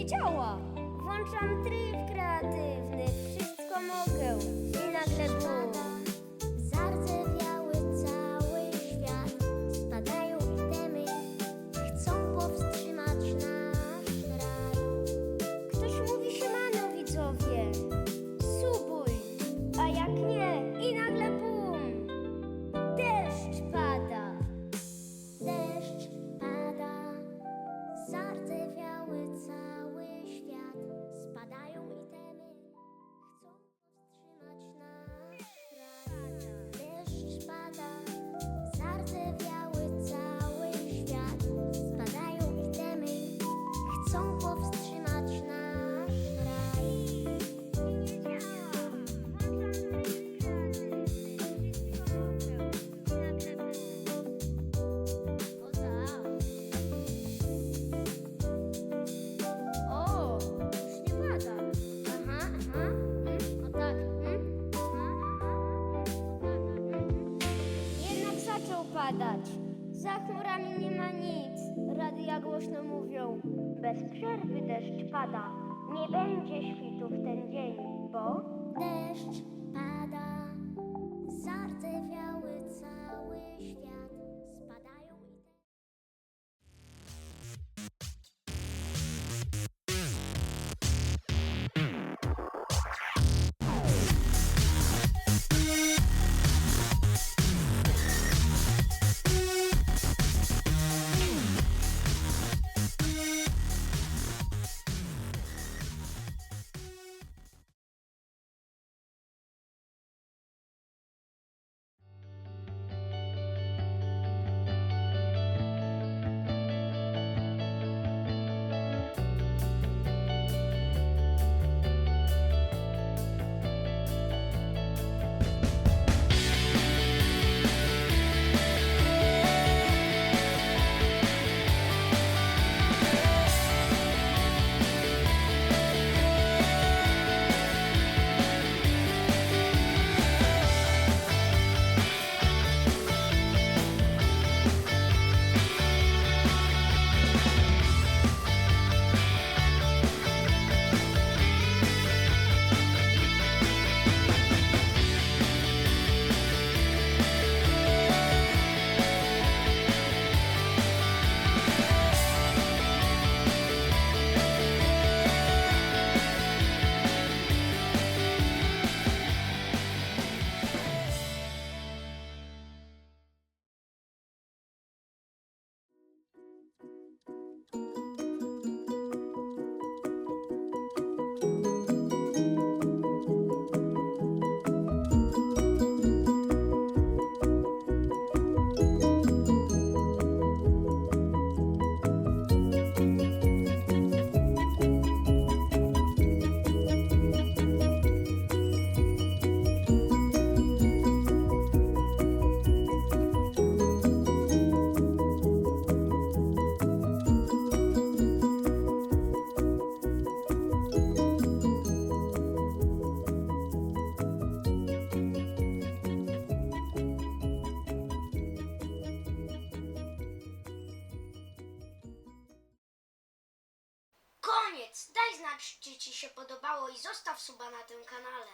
nie działa. Włączam tryb kreatywny, wszystko mogę i nagle bum. chcą powstrzymać nasz raj. O, już nie pada. Aha, aha, mm, o tak, mm. Jednak zaczął padać. Za chmurami nie ma nic, radia głośno mówią. Bez przerwy deszcz pada, nie będzie świtu w ten dzień, bo... Deszcz pada, zardzewiały cały świat. Koniec! Daj znać, czy Ci się podobało i zostaw suba na tym kanale.